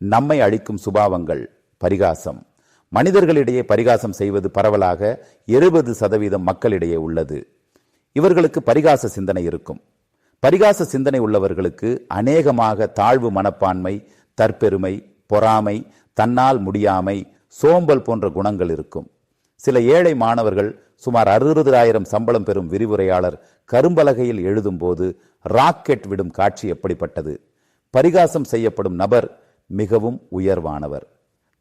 நம்மை அழிக்கும் சுபாவங்கள் பரிகாசம். மனிதர்களிடையே பரிகாசம் செய்வது பரவலாக எழுபது சதவீதம் மக்களிடையே உள்ளது. இவர்களுக்கு பரிகாச சிந்தனை இருக்கும். பரிகாச சிந்தனை உள்ளவர்களுக்கு அநேகமாக தாழ்வு மனப்பான்மை தற்பெருமை பொறாமை தன்னால் முடியாமை சோம்பல் போன்ற குணங்கள் இருக்கும். சில ஏழை மாணவர்கள் சுமார் அறுபதாயிரம் சம்பளம் பெறும் விரிவுரையாளர் கரும்பலகையில் எழுதும்போது ராக்கெட் விடும் காட்சி எப்படிப்பட்டது? பரிகாசம் செய்யப்படும் நபர் மிகவும் உயர்வானவர்.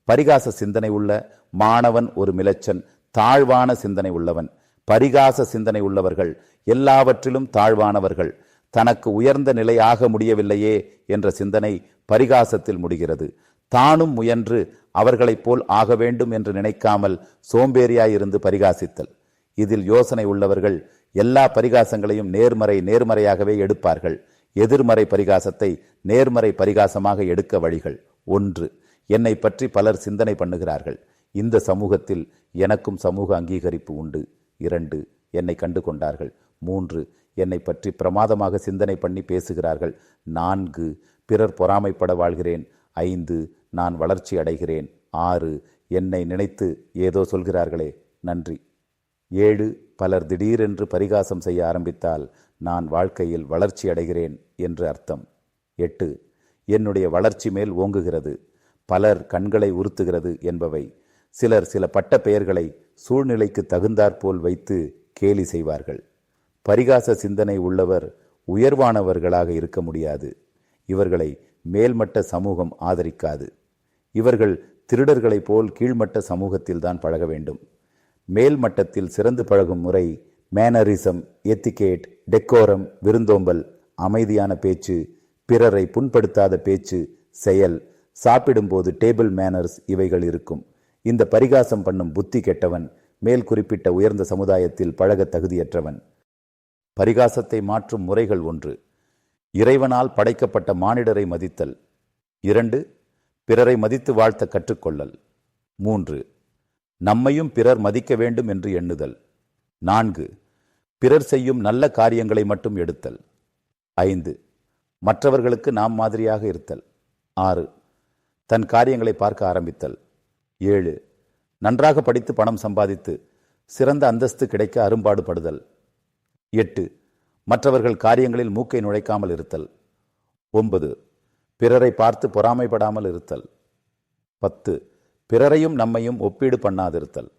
பரிகாச சிந்தனை உள்ள மாணவன் ஒரு மிலச்சன் தாழ்வான சிந்தனை உள்ளவன். பரிகாச சிந்தனை உள்ளவர்கள் எல்லாவற்றிலும் தாழ்வானவர்கள். தனக்கு உயர்ந்த நிலையாக முடியவில்லையே என்ற சிந்தனை பரிகாசத்தில் முடிகிறது. தானும் முயன்று அவர்களைப் போல் ஆக வேண்டும் என்று நினைக்காமல் சோம்பேறியாயிருந்து பரிகாசித்தல். இதில் யோசனை உள்ளவர்கள் எல்லா பரிகாசங்களையும் நேர்மறை நேர்மறையாகவே எடுப்பார்கள். எதிர்மறை பரிகாசத்தை நேர்மறை பரிகாசமாக எடுக்க வழிகள் ஒன்று. என்னை பற்றி பலர் சிந்தனை பண்ணுகிறார்கள். இந்த சமூகத்தில் எனக்கும் சமூக அங்கீகரிப்பு உண்டு. இரண்டு என்னை கண்டு கொண்டார்கள். மூன்று என்னை பற்றி பிரமாதமாக சிந்தனை பண்ணி பேசுகிறார்கள். நான்கு பிறர் பொறாமைப்பட வாழ்கிறேன். ஐந்து நான் வளர்ச்சி அடைகிறேன். ஆறு என்னை நினைத்து ஏதோ சொல்கிறார்களே. நன்றி. ஏழு பலர் திடீரென்று பரிகாசம் செய்ய ஆரம்பித்தால் நான் வாழ்க்கையில் வளர்ச்சி அடைகிறேன் என்று அர்த்தம். எட்டு என்னுடைய வளர்ச்சி மேல் ஓங்குகிறது. பலர் கண்களை உறுத்துகிறது என்பவை. சிலர் சில பட்ட பெயர்களை சூழ்நிலைக்கு தகுந்தாற்போல் வைத்து கேலி செய்வார்கள். பரிகாச சிந்தனை உள்ளவர் உயர்வானவர்களாக இருக்க முடியாது. இவர்களை மேல்மட்ட சமூகம் ஆதரிக்காது. இவர்கள் திருடர்களைப் போல் கீழ்மட்ட சமூகத்தில்தான் பழக வேண்டும். மேல் மட்டத்தில் சிறந்து பழகும் முறை மேனரிசம் எத்திகேட் டெக்கோரம் விருந்தோம்பல் அமைதியான பேச்சு பிறரை புண்படுத்தாத பேச்சு செயல் சாப்பிடும்போது டேபிள் மேனர்ஸ் இவைகள் இருக்கும். இந்த பரிகாசம் பண்ணும் புத்தி கெட்டவன் மேல் குறிப்பிட்ட உயர்ந்த சமுதாயத்தில் பழக தகுதியற்றவன். பரிகாசத்தை மாற்றும் முறைகள் ஒன்று. இறைவனால் படைக்கப்பட்ட மானிடரை மதித்தல். இரண்டு பிறரை மதித்து வாழ்த்த கற்றுக்கொள்ளல். மூன்று நம்மையும் பிறர் மதிக்க வேண்டும் என்று எண்ணுதல். நான்கு பிறர் செய்யும் நல்ல காரியங்களை மட்டும் எடுத்தல். ஐந்து மற்றவர்களுக்கு நாம் மாதிரியாக இருத்தல். ஆறு தன் காரியங்களை பார்க்க ஆரம்பித்தல். ஏழு நன்றாக படித்து பணம் சம்பாதித்து சிறந்த அந்தஸ்து கிடைக்க அரும்பாடுபடுதல். எட்டு மற்றவர்கள் காரியங்களில் மூக்கை நுழைக்காமல் இருத்தல். ஒன்பது பிறரை பார்த்து பொறாமைப்படாமல் இருத்தல். பத்து பிறரையும் நம்மையும் ஒப்பீடு பண்ணாதிருத்தல்.